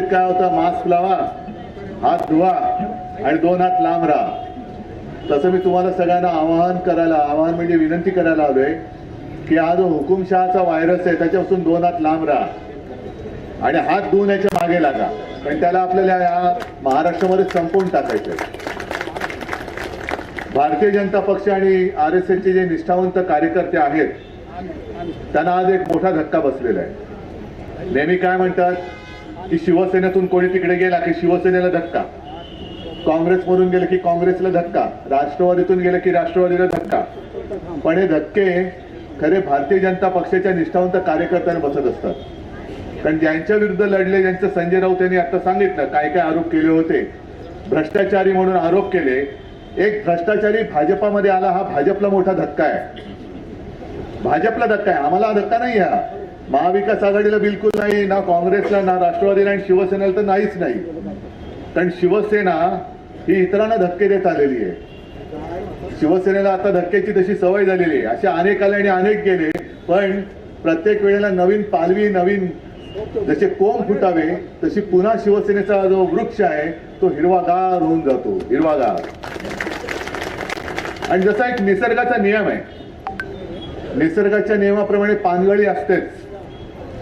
काय होतं? मास्क लावा हात धुवा आणि दोन हात लांब राहा. तसं मी तुम्हाला सगळ्यांना आवाहन करायला आवाहन म्हणजे विनंती करायला आलोय की हा जो हुकुमशहाचा व्हायरस आहे त्याच्यापासून दोन हात लांब राहा. आणि हात धुवून याच्या मागे लागा. कारण त्याला आपल्याला या महाराष्ट्रामध्ये संपवून टाकायचं आहे. भारतीय जनता पक्ष आणि आर एस एसचे जे निष्ठावंत कार्यकर्ते आहेत त्यांना आज एक मोठा धक्का बसलेला आहे. नेहमी काय म्हणतात? की शिवसेनेतून कोणी तिकडे गेला की शिवसेनेला धक्का. काँग्रेसमधून गेलं की काँग्रेसला धक्का. राष्ट्रवादीतून गेलं की राष्ट्रवादीला धक्का. पण हे धक्के खरे भारतीय जनता पक्षाच्या निष्ठावंत कार्यकर्त्यांना बसत असतात. कारण ज्यांच्या विरुद्ध लढले ज्यांचं संजय राऊत यांनी आता सांगितलं काय काय आरोप केले होते भ्रष्टाचारी म्हणून आरोप केले. एक भ्रष्टाचारी भाजपामध्ये आला हा भाजपला मोठा धक्का आहे. भाजपला धक्का आहे. आम्हाला हा धक्का नाही हा. महाविकास आघाडीला बिलकुल नाही ना काँग्रेसला ना राष्ट्रवादीला आणि शिवसेनेला तर नाहीच नाही. कारण शिवसेना ही इतरांना धक्के देत आलेली आहे. शिवसेनेला आता धक्क्याची तशी सवय झालेली आहे. असे अनेक आले आणि अनेक गेले पण प्रत्येक वेळेला नवीन पालवी नवीन जसे कोंब फुटावे तशी पुन्हा शिवसेनेचा जो वृक्ष आहे तो हिरवागार होऊन जातो हिरवागार. आणि जसा एक निसर्गाचा नियम आहे निसर्गाच्या नियमाप्रमाणे पानगळी असतेच.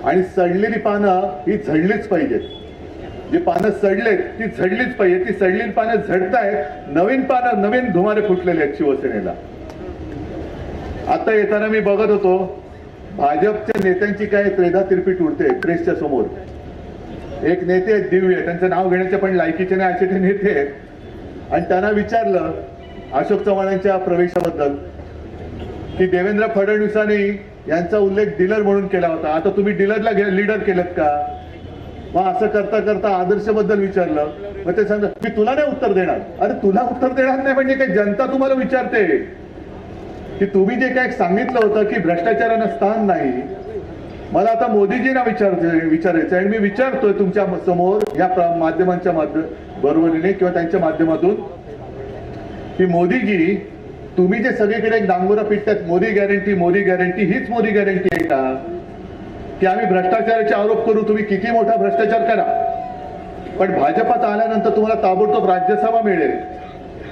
आणि सडलेली पानं ही झडलीच पाहिजेत. जी पानं सडलेत ती झडलीच पाहिजे ती सडलेली पानं झडतायत नवीन पानं नवीन धुमारे फुटलेले आहेत शिवसेनेला. आता येताना मी बघत होतो भाजपच्या नेत्यांची काय त्रेधा तिरपीट उडते प्रेसच्या समोर. एक नेते आहेत दिव्य त्यांचं नाव घेण्याच्या पण लायकीचे नाही असे ते नेते आहेत. आणि त्यांना विचारलं अशोक चव्हाणांच्या प्रवेशाबद्दल की देवेंद्र फडणवीसांनी यांचा उल्लेख डीलर म्हणून केला होता. आता तुम्ही डीलरला लीडर केलं का? मग असं करता करता आदर्शबद्दल विचारलं. मग ते सांग मी तुला नाही उत्तर देणार. अरे तुला उत्तर देणार नाही म्हणजे काय? जनता तुम्हाला विचारते. की तुम्ही जे काय सांगितलं होतं की भ्रष्टाचारानं स्थान नाही मला आता मोदीजींना विचारते विचारायचं आहे. आणि मी विचारतोय तुमच्यासमोर या प्र- माध्यमांच्या माध्यम बरोबरीने किंवा त्यांच्या माध्यमातून की मोदीजी तुम्ही जे सगळीकडे एक डांगोरा पिटतात मोदी गॅरंटी मोदी गॅरंटी हीच मोदी गॅरंटी आहे का? की आम्ही भ्रष्टाचाराचे आरोप करू तुम्ही किती मोठा भ्रष्टाचार करा. पण भाजपात आल्यानंतर तुम्हाला ताबडतोब राज्यसभा मिळेल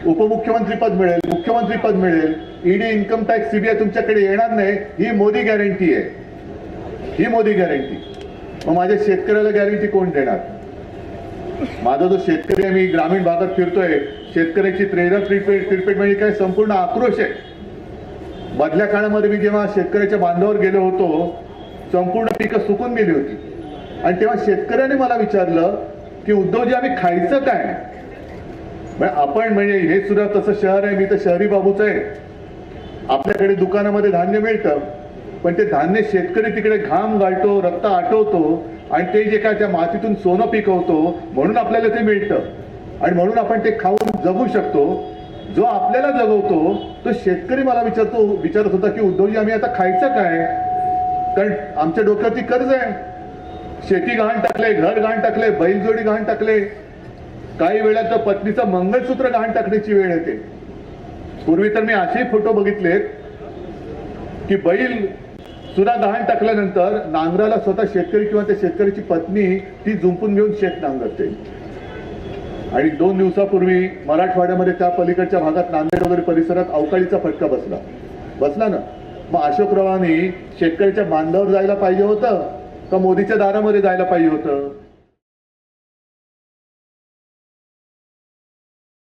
उपमुख्यमंत्रीपद मिळेल मुख्यमंत्रीपद मिळेल ईडी इन्कम टॅक्स सीबीआय तुमच्याकडे येणार नाही ही मोदी गॅरंटी आहे. ही मोदी गॅरंटी मग माझ्या शेतकऱ्याला गॅरंटी कोण देणार? माझा जो शेतकरी आहे मी ग्रामीण भागात फिरतोय शेतकऱ्याची त्रेरक ट्रीटमेंट ट्रीटमेंट म्हणजे काय? संपूर्ण आक्रोश आहे. मधल्या काळामध्ये मी जेव्हा शेतकऱ्याच्या बांधावर गेलो होतो संपूर्ण पिकं सुकून गेली होती. आणि तेव्हा शेतकऱ्याने मला विचारलं की उद्धवजी आम्ही खायचं काय? आपण म्हणजे हे सुद्धा तसं शहर आहे मी तर शहरी बाबूच आहे. आपल्याकडे दुकानामध्ये धान्य मिळतं. पण ते धान्य शेतकरी तिकडे घाम गाळतो रक्त आटवतो आणि ते जे काय त्या मातीतून सोनं पिकवतो म्हणून आपल्याला ते मिळतं. आणि म्हणून आपण ते खाऊन जगू शकतो. जो आपल्याला जगवतो तो शेतकरी मला विचारतो विचारत होता की उद्धवजी आम्ही आता खायचं काय? कारण आमच्या डोक्यावरती कर्ज आहे. शेती गहाण टाकले घर गहाण टाकले बैलजोडी गहाण टाकले. काही वेळा तर पत्नीचं मंगळसूत्र गहाण टाकण्याची वेळ येते. पूर्वी तर मी असेही फोटो बघितलेत की बैल सुद्धा गहाण टाकल्यानंतर नांगराला स्वतः शेतकरी किंवा त्या शेतकऱ्याची पत्नी ती जुंपून घेऊन शेत नांगरते. आणि दोन दिवसापूर्वी मराठवाड्यामध्ये त्या पलीकडच्या भागात नांदेड वगैरे परिसरात अवकाळीचा फटका बसला. बसला ना? मग अशोकरावांनी शेतकऱ्याच्या बांधावर जायला पाहिजे होतं का मोदीच्या दारामध्ये जायला पाहिजे होतं?